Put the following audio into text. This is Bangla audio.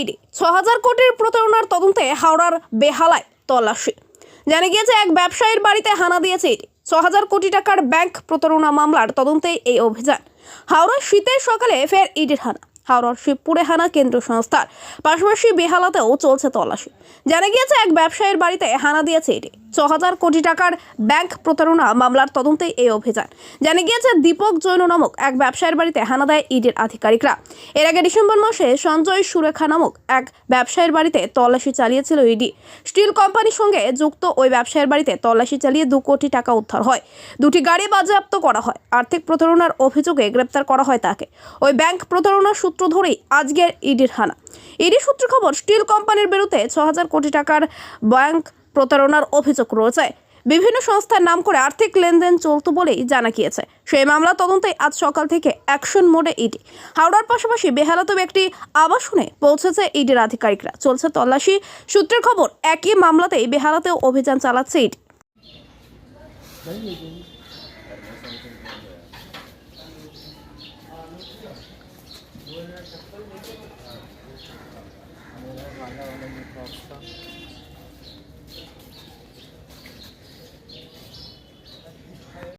ইডি। ছ হাজার কোটির প্রতারণার তদন্তে হাওড়ার বেহালায় তল্লাশি। জানা গিয়েছে, এক ব্যবসায়ীর বাড়িতে হানা দিয়েছে ইডি। ছ হাজার কোটি টাকার ব্যাংক প্রতারণা মামলার তদন্তে এই অভিযান। হাওড়া শীতের সকালে ফের ইডির হানা। হাওড়ার শিবপুরে হানা কেন্দ্র সংস্থার পাশাপাশি বেহালাতেও চলছে তল্লাশি। জানা গিয়েছে, এক ব্যবসায়ীর বাড়িতে হানা দিয়েছে এটি। ছ হাজার কোটি টাকার ব্যাংক প্রতারণা মামলার তদন্তে এই অভিযান। জানা গিয়েছে, দীপক জৈন নামক এক ব্যবসায়ীর বাড়িতে হানা দেয় ইডির আধিকারিকরা। এর আগে ডিসেম্বর মাসে সঞ্জয় সুরেখা নামক এক ব্যবসায়ীর বাড়িতে তল্লাশি চালিয়েছিল ইডি। স্টিল কোম্পানির সঙ্গে যুক্ত ওই ব্যবসায়ীর বাড়িতে তল্লাশি চালিয়ে দু কোটি টাকা উদ্ধার হয়। দুটি গাড়ি বাজেয়াপ্ত করা হয়। আর্থিক প্রতারণার অভিযোগে গ্রেপ্তার করা হয় তাকে। ওই ব্যাংক প্রতারণার সূত্র ধরেই আজকের ইডির হানা। ইডি সূত্র খবর, স্টিল কোম্পানির বিরুদ্ধে ছ হাজার কোটি টাকার ব্যাংক প্রতারণার অভিযোগ রয়েছে। বিভিন্ন সংস্থার নাম করে আর্থিক লেনদেন চলত বলেই জানা গিয়েছে। সেই মামলা তদন্তে আজ সকাল থেকে অ্যাকশন মোডে ইডি। হাওড়ার পাশাপাশি বেহালাতেও একটি আবাসনে পৌঁছেছে ইডির আধিকারিকরা। চলছে তল্লাশি। সূত্রের খবর, একই মামলাতেই বেহালাতেও অভিযান চালাচ্ছে ইডি। टॉप्सचा